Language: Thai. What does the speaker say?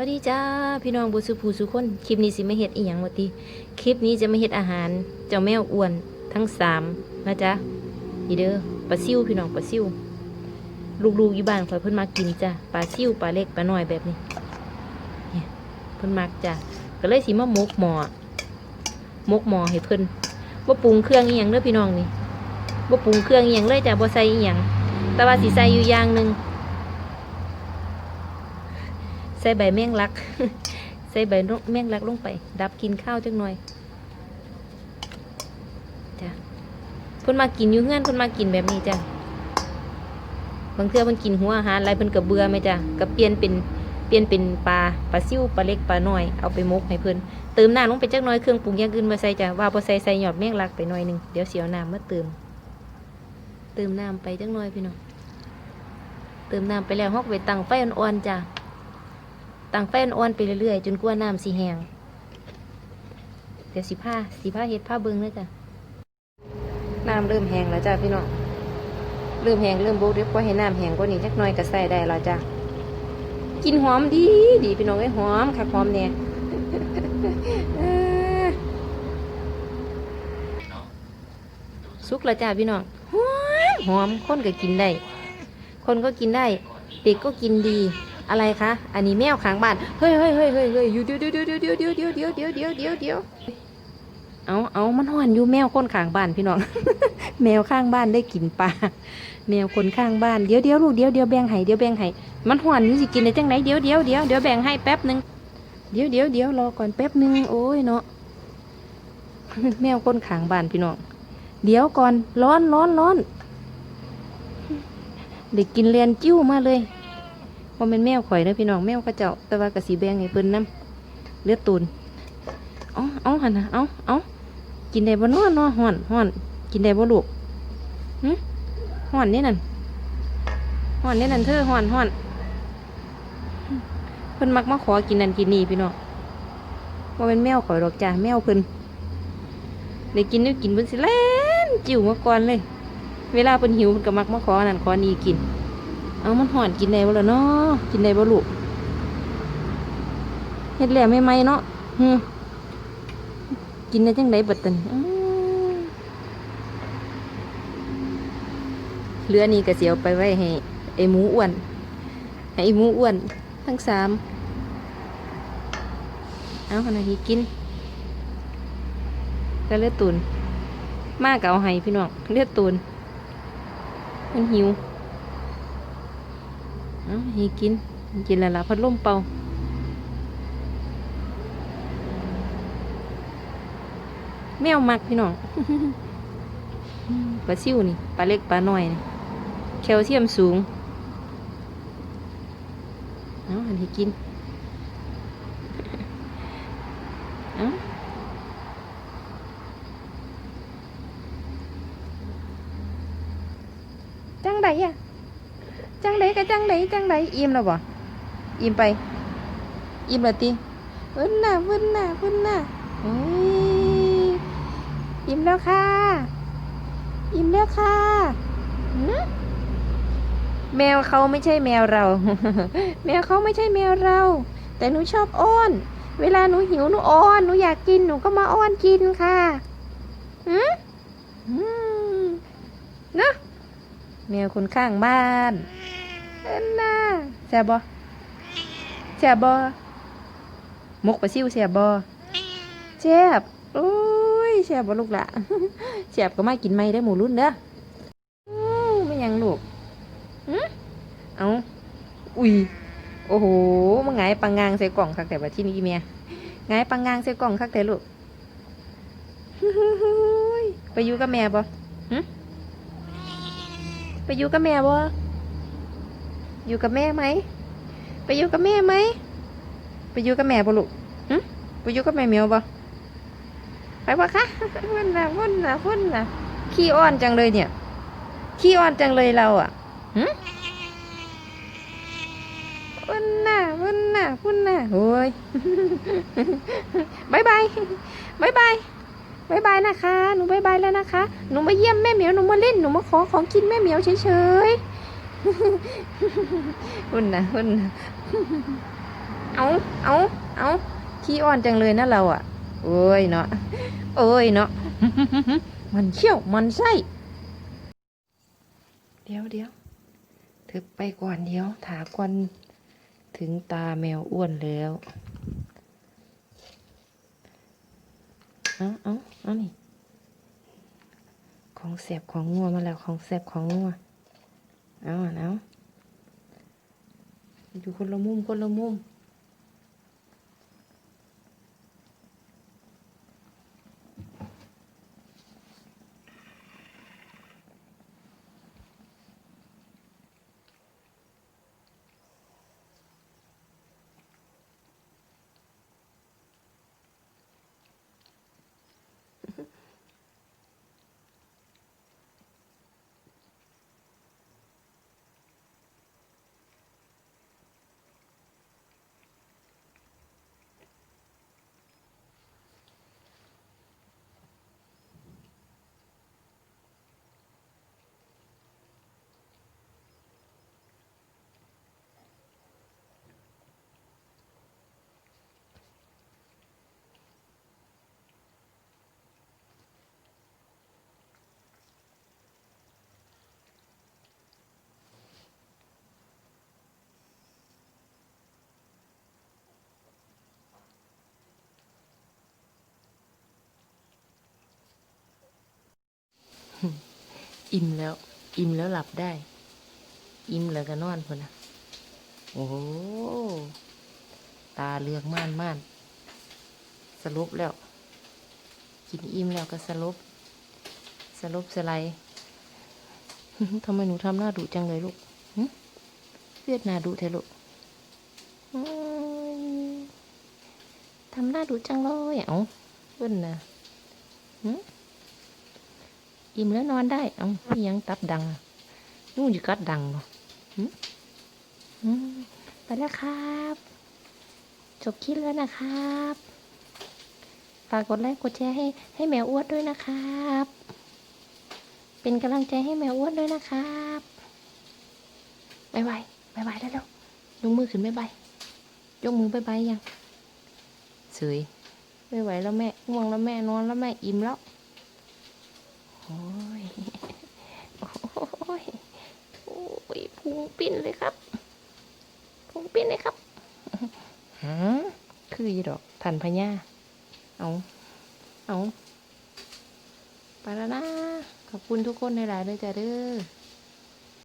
วัสดีจ้าพี่น้องบุสุภูสุคนคลิปนี้สิมาเฮ็ดอีหยังวะติคลิปนี้จะไมาเฮ็ดอาหาร เจ้าแมวอ้วนทั้งสามนะจ๊ะอีเด้อปลาซิวพี่น้องปลาซิวลูกๆอยู่บ้านคอยเพิ่นมากินจ้ะปลาซิวปลาเล็กปลาน้อยแบบนี้เนี่ยเพิ่นมักจ้ะก็เลยสิมามกหม้อมกหม้อให้เพิ่นบ่ปรุงเครื่องอีหยังเด้อพี่น้องนี่บ่ปรุงเครื่องอีหยังเลยจ้ะบ่ใส่อีหยังแต่ว่าสิใส่อยู่อย่างหนึ่ง ส่ใบแมงลัก ใส่ใบแมงลักลงไป ดับกินข้าวจังหน่อยจ้ะเพิ่นมากินอยู่เงื่อนเพิ่นมากินแบบนี้จ้ะบางเทื่อเพิ่นกินหัวอาหารอะไรเพิ่นก็เบื่อไหมจ้ะก็เปลี่ยนเป็นเปลี่ยนเป็นปลาปลาซิ่วปลาเล็กปลาน้อยเอาไปมกให้เพิ่นเติมน้ำลงไปจักหน่อยเครื่องปรุงอย่างอื่นมาใส่จ้ะว่าบ่ใส่ใส่หยอดแมงลักไปหน่อยหนึงเดี๋ยวเสียวน้ำมาเติม เติมน้ำไปจักหน่อยพี่น้องเติมน้ำไปแล้วฮอกไปตั้งไฟอ่อนๆจ้ะ ตั้งไฟอ่อนๆไปเรื่อยๆ จนกว่าน้ำสีแหงเดี๋ยวสีผ้าสีผ้าเฮ็ดผ้าเบิ้งเลยจ้ะน้ำเริ่มแห้งแล้วจ้ะพี่น้องเริ่มแห้งเริ่มบุกเดี๋ยวพอให้น้ำแห้งกว่านี้จักหน่อยก็ใส่ได้แล้วจ้ะกินหอมดีดีพี่น้องไอ้หอมค่ะหอมเนี่ยสุกแล้วจ้ะพี่น้องหอมหอมคนก็กินได้ คนก็กินได้ เด็กก็กินดี อะไรคะ อันนี้แมวข้างบ้าน เฮ้ยเฮ้ยเฮ้ยเฮ้ยเฮ้ยอยู่เดี๋ยวเดี๋ยวเดี๋ยวเดี๋ยวเดี๋ยวเดี๋ยวเดี๋ยวเดี๋ยวเดี๋ยวเดี๋ยวเดี๋ยวเอาเอามันห่อนอยู่แมวคนข้างบ้านพี่น้อง แมวข้างบ้านได้กินปลา แมวคนข้างบ้าน เดี๋ยวเดี๋ยวลูกเดี๋ยวเดี๋ยวแบ่งให้เดี๋ยวแบ่งให้ มันห่อนอยู่สิกินได้จังไหนเดี๋ยวเดี๋ยวเดี๋ยวเดี๋ยวแบ่งให้แป๊บหนึงเดี๋ยวเดี๋ยวเดี๋ยวรอก่อนแป๊บหนึงโอ้ยเนาะ แมวคนข้างบ้านพี่น้อง เดี๋ยวก่อนร้อนร้อนร้อนเด็กกินเรียนจิ้วมาเลย ว่าเป็นแมวข่อยเด้อพี่น้องแมวกระเจ้าแต่ว่ากระสีแบงให้เพิ่นน้ำเลือดตูนเอาเอาหันนะเอาเอากินได้บ่นอนนอห่อนห่อนกินได้บ่ลูกหึห่อนนี่นั่นห่อนนี่นั่นเธอห่อนห่อนเพิ่นมักมาขอกินนั่นกินนี่พี่น้องว่าเป็นแมวข่อยดอกจ้าแมวเพิ่นได้กินได้กินเพิ่นสิเล่นจิ้วมาก่อนเลย เวลาเพิ่นหิวเพิ่นก็มักมาขอนั่นขอนี่กิน เอามันห่อนกินได้บ่ล่ะเนาะกินได้บ่ลูกเฮ็ดแล้วไม่ไหมเนาะฮึกินได้จังไดบัดตันเหลือนี่ก็สิเอาไปไว้ให้ไอ้หมูอ้วนให้ไอ้หมูอ้วนทั้งสามเอาขนาดนี้กินแล้วเลือดตูนมากก็เอาให้พี่น้องเลือดตูนมันหิว เอาให้กินกินแล้วล่ะพัดลมเป่าแมวมักพี่น้องปลาซิวนี่ปลาเล็กปลาน้อยนี่แคลเซียมสูงเอาอันให้กินเอาจังไดอะ จังไดจังไดอิ่มแล้วบ่อิ่มไป อิ่มแล้วติเพิ่นน่ะเพิ่นน่ะเพิ่นน่ะเฮ้ยอิ่มแล้วค่ะ อิ่มแล้วค่ะแมวเขาไม่ใช่แมวเรา แมวเขาไม่ใช่แมวเรา แต่หนูชอบอ้อน เวลาหนูหิวหนูอ้อนหนูอยากกินหนูก็มาอ้อนกินค่ะหืมอืมนะแมวคนข้างบ้าน เอ็นน่าแสบบ่แสบบ่มกปลาซิวแสบบ่แสบโอ้ยแสบบ่ลูกละแสบก็มากินไม่ได้หมูรุ่นเด้อไม่ยังลูกหืมเอาอุ้ยโอ้โหมันไงปังงางใส่กล่องคักแต่ว่าที่นี่เมียไงปังงางใส่กล่องคักแต่ลูกไปอยู่กับแม่บ่ไปอยู่กับแม่บ่ อยู่กับแม่ไหม ไปอยู่กับแม่ไหม ไปอยู่กับแม่บ่ลูกหึไปอยู่กับแม่เหมียวบ่ไปบ่คะพุ่นน่ะพุ่นน่ะพุ่นน่ะขี้อ้อนจังเลยเนี่ย ขี้อ้อนจังเลยเราอะหึพุ่นน่ะพุ่นน่ะพุ่นน่ะโอ้ยบายบายบายบายบายบายนะคะ หนูบายบายแล้วนะคะ หนูมาเยี่ยมแม่เหมียว หนูมาเล่น หนูมาขอของกินแม่เหมียวเฉยๆ หุ่นนะหุ่นนะเอาเอาเอาขี้อ่อนจังเลยนะเราอะ โอ้ยเนาะโอ้ยเนาะมันเขี้ยวมันไส้เดี๋ยวเดี๋ยวถึกไปก่อนเดี๋ยวถาก่อนถึงตาแมวอ้วนแล้วเอาเอาเอานี่ ของแสบของงัวมาแล้วของแสบของงัว เอาเอาอยู่คนละมุมคนละมุม อิ่มแล้ว อิ่มแล้วหลับได้ อิ่มแล้วก็นอนพุ่นะโอ้โห ตาเลือกม่านม่านสรุปแล้ว กินอิ่มแล้วก็สรุปสรุปสไลด์ทำไมหนูทำหน้าดุจังเลยลูกเวียดหน้าดุเถอะลูกทำหน้าดุจังเลย เอ้าเบิ้นนะ อิ่มแล้วนอนได้ เอ้าไม่ยังตับดังอะนู่นอยู่กัดดังเนาะหึอืมไปแล้วครับ จบคลิปแล้วนะครับ ฝากกดไลค์กดแชร์ให้ให้แมวอ้วนด้วยนะครับ เป็นกำลังใจให้แมวอ้วนด้วยนะครับบายบายบายบายได้แล้วยกมือขึ้นบายบายยกมือบายบายยังสวยไม่ไหวแล้วแม่ง่วงแล้วแม่นอนแล้วแม่อิ่มแล้ว โอ้ย โอ้ย โอ้ยพุงปิ้นเลยครับ พุงปิ้นเลยครับฮะคืออีดอกทันพญาเอา เอา ไปแล้วนะ ขอบคุณทุกคนในหลายๆเลยจ้ะเด้อ